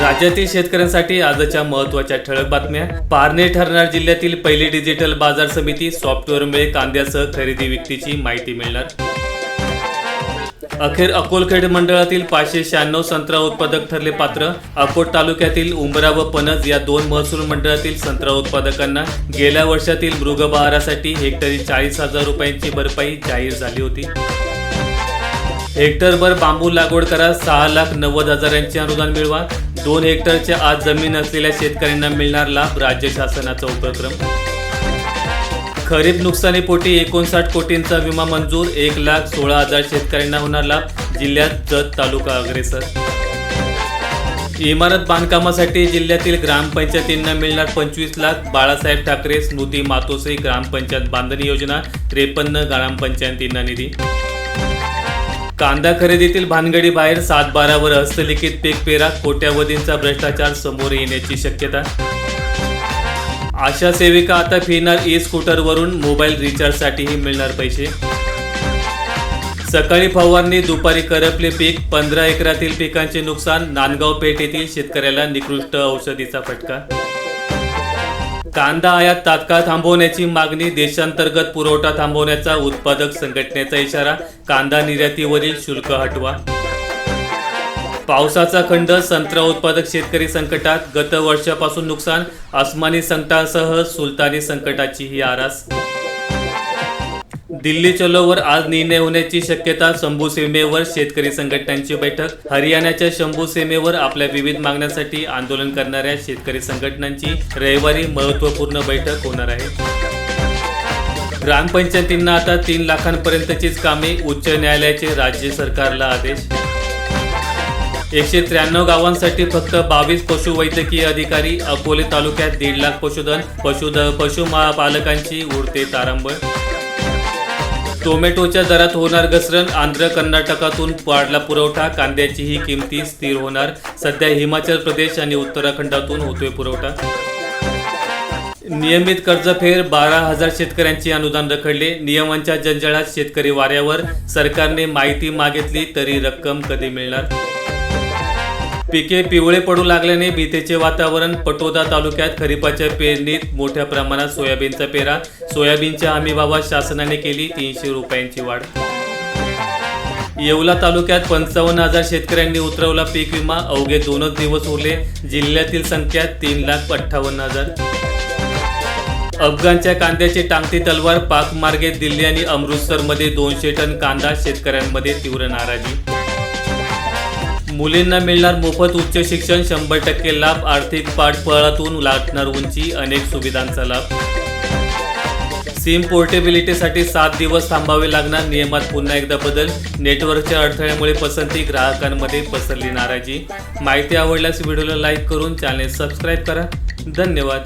राज्यातील शेतकऱ्यांसाठी आजच्या महत्त्वाच्या ठळक बातम्या. पारणे ठरणार जिल्ह्यातील पहिली डिजिटल बाजार समिती सॉफ्टवेअरमुळे कांद्यासह खरेदी विक्रीची माहिती मिळणार. अखेर अकोलखेड मंडळातील पाचशे शहाण्णव संत्रा उत्पादक ठरले पात्र. अकोट तालुक्यातील उंबरा व पणज या दोन महसूल मंडळातील संत्रा उत्पादकांना गेल्या वर्षातील मृगबहारासाठी हेक्टरी चाळीस हजार रुपयांची भरपाई जाहीर झाली होती. हेक्टरभर बांबू लागवड करा सहा लाख नव्वद हजारांचे अनुदान मिळवा. दोन हेक्टरच्या आज जमीन असलेल्या शेतकऱ्यांना मिळणार लाभ राज्य शासनाचा उपक्रम. खरीप नुकसानीपोटी एकोणसाठ कोटींचा विमा मंजूर एक लाख सोळा हजार शेतकऱ्यांना होणार लाभ जिल्ह्यात जत तालुका अग्रेसर. इमारत बांधकामासाठी जिल्ह्यातील ग्रामपंचायतींना मिळणार पंचवीस लाख बाळासाहेब ठाकरे स्मृती मातोश्री ग्रामपंचायत बांधणी योजना त्रेपन्न ग्रामपंचायतींना निधी. कांदा खरेदीतील भानगडी बाहेर सात बारावर हस्तलिखित पीक पेरा कोट्यावधींचा भ्रष्टाचार समोर येण्याची शक्यता. आशा सेविका आता फिरणार ई स्कूटरवरून मोबाईल रिचार्जसाठीही मिळणार पैसे. सकाळी फवारणी दुपारी करपले पीक पंधरा एकरातील पिकांचे नुकसान नांदगाव पेठ येथील शेतकऱ्याला निकृष्ट औषधीचा फटका. कांदा आयात तात्काळ थांबवण्याची मागणी देशांतर्गत पुरवठा थांबवण्याचा उत्पादक संघटनेचा इशारा कांदा निर्यातीवरील शुल्क हटवा. पावसाचा खंड संत्रा उत्पादक शेतकरी संकटात गत वर्षापासून नुकसान अस्मानी संकटासह सुलतानी संकटाची ही आरास. दिल्ली चलोवर आज निर्णय होण्याची शक्यता शंभू सीमेवर शेतकरी संघटनांची बैठक. हरियाणाच्या शंभू सीमेवर आपल्या विविध मागण्यांसाठी आंदोलन करणाऱ्या शेतकरी संघटनांची रविवारी महत्त्वपूर्ण बैठक होणार आहे. ग्रामपंचायतींना आता तीन लाखांपर्यंतचीच कामे उच्च न्यायालयाचे राज्य सरकारला आदेश. एकशे त्र्याण्णव गावांसाठी फक्त बावीस पशुवैद्यकीय अधिकारी अकोले तालुक्यात दीड लाख पशुधन पशुध पशु पालकांची उरते तारांबळ. टोमॅटोच्या दरात होणार घसरण. आंध्र कर्नाटकातून वाढला पुरवठा. कांद्याचीही किमती स्थिर होणार. सध्या हिमाचल प्रदेश आणि उत्तराखंडातून होतोय पुरवठा. नियमित कर्जफेर. बारा हजार शेतकऱ्यांचे अनुदान रखडले. नियमांच्या जंजाळात शेतकरी वाऱ्यावर. सरकारने माहिती मागितली तरी रक्कम कधी मिळणार? पिके पिवळे पडू लागल्याने भीतीचे वातावरण पटोदा तालुक्यात खरीपाच्या पेरणीत मोठ्या प्रमाणात सोयाबीनचा पेरा. सोयाबीनच्या हमीभावात शासनाने केली तीनशे रुपयांची वाढ. येवला तालुक्यात पंचावन्न हजार शेतकऱ्यांनी उतरवला पीक विमा. अवघे दोनच दिवस उरले. जिल्ह्यातील संख्या तीन लाख अठ्ठावन्न हजार. अफगाणच्या कांद्याची टांगती तलवार पाक मार्गे दिल्ली आणि अमृतसरमध्ये दोनशे टन कांदा शेतकऱ्यांमध्ये तीव्र नाराजी. मुलींना मिळणार मोफत उच्च शिक्षण शंभर टक्के लाभ आर्थिक पाठबळातून लाटणार उंची अनेक सुविधांचा लाभ. सिम पोर्टेबिलिटीसाठी सात दिवस थांबावे लागणार नियमात पुन्हा एकदा बदल. नेटवर्कच्या अडथळ्यामुळे पसंती ग्राहकांमध्ये पसरली नाराजी. माहिती आवडल्यास व्हिडिओला लाईक करून चॅनेल सबस्क्राईब करा. धन्यवाद.